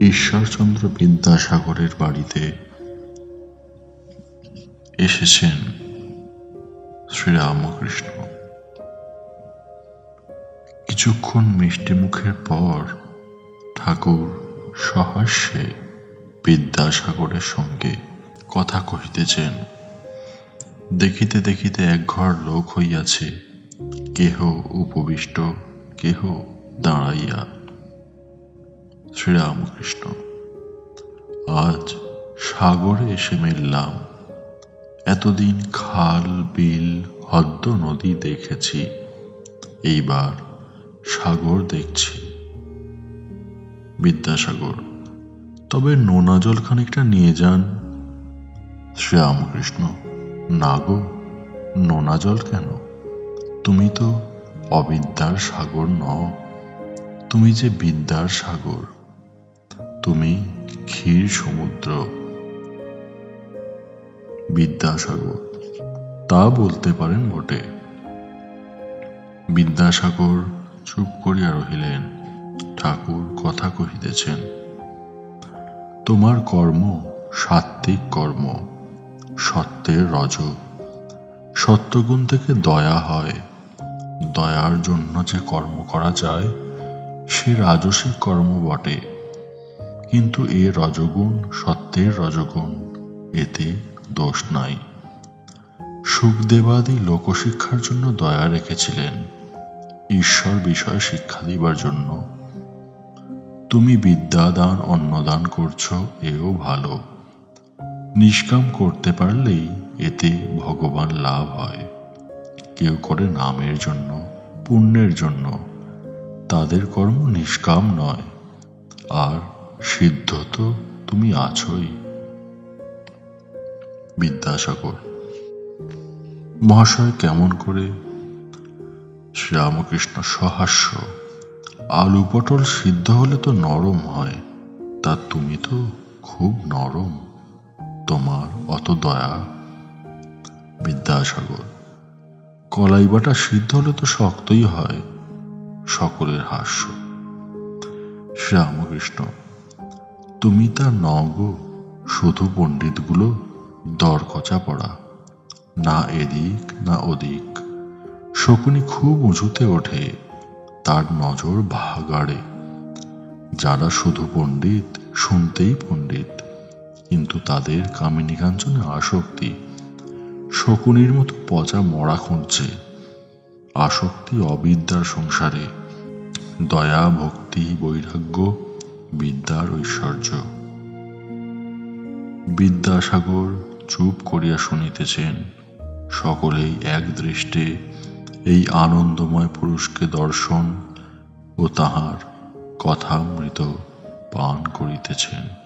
ঈশ্বরচন্দ্র বিদ্যাসাগরের বাড়িতে এসেছেন শ্রীরামকৃষ্ণ। কিছুক্ষণ মিষ্টি মুখের পর ঠাকুর সহাস্যে বিদ্যাসাগরের সঙ্গে কথা কহিতেছেন, দেখিতে দেখিতে এক ঘর লোক হইয়াছে, কেহ উপবিষ্ট, কেহ দাঁড়াইয়া শ্রীরামকৃষ্ণ আজ সাগরে এসে মিললাম। এতদিন খাল, বিল হদ্দ নদী দেখেছি, এইবার সাগর দেখছি। বিদ্যাসাগর, তবে নোনা জল খানিকটা নিয়ে যান। শ্রীরামকৃষ্ণ না গো, নোনা জল কেন? তুমি তো অবিদ্যার সাগর নও। তুমি যে বিদ্যার সাগর তুমি ক্ষীর সমুদ্র, বিদ্যাসাগর, তা বলতে পারেন বটে। বিদ্যাসাগর চুপ করিয়া রহিলেন, ঠাকুর কথা কহিতেছেন, তোমার কর্ম সাত্ত্বিক কর্ম, সত্যের রজ। সত্যগুণ থেকে দয়া হয়। দয়ার জন্য যে কর্ম করা যায়, সে রাজসিক কর্ম বটে। কিন্তু এ রজগুণ সত্যের রজগুণ, এতে দোষ নাই। সুখদেবাদি লোকশিক্ষার জন্য দয়া রেখেছিলেন, ঈশ্বর বিষয়ে শিক্ষা দিবার জন্য। তুমি বিদ্যা বিদ্যাদান, অন্নদান করছ, এও ভালো। নিষ্কাম করতে পারলেই এতে ভগবান লাভ হয়। কেউ করে নামের জন্য, পুণ্যের জন্য, তাদের কর্ম নিষ্কাম নয়। আর সিদ্ধ তো তুমি আছোই। বিদ্যাসাগর, মহাশয় কেমন করে? শ্রীরামকৃষ্ণ সহাস্য, আলু পটল সিদ্ধ হলে তো নরম হয়, তা তুমি তো খুব নরম, তোমার অত দয়া। বিদ্যাসাগর কলাই বাটা সিদ্ধ হলে তো শক্তই হয়, সকলের হাস্য। শ্রীরামকৃষ্ণ তুমি তা নগো শুধু পণ্ডিতগুলো দরকচা পড়া, না এদিক, না ওদিক। শকুনি খুব উঁচুতে ওঠে, তার নজর ভাগাড়ে। যারা শুধু পণ্ডিত, শুনতেই পণ্ডিত, কিন্তু তাদের কামিনী কাঞ্চনে আসক্তি। শকুনির মতো পচা মরা খুঁজছে। আসক্তি অবিদ্যার সংসারে। দয়া, ভক্তি, বৈরাগ্য বিদ্যার ঐশ্বর্য। বিদ্যাসাগর চুপ করিয়া শুনিতেছেন, সকলেই এক দৃষ্টে এই আনন্দময় পুরুষকে দর্শন ও তাহার কথামৃত পান করিতেছেন।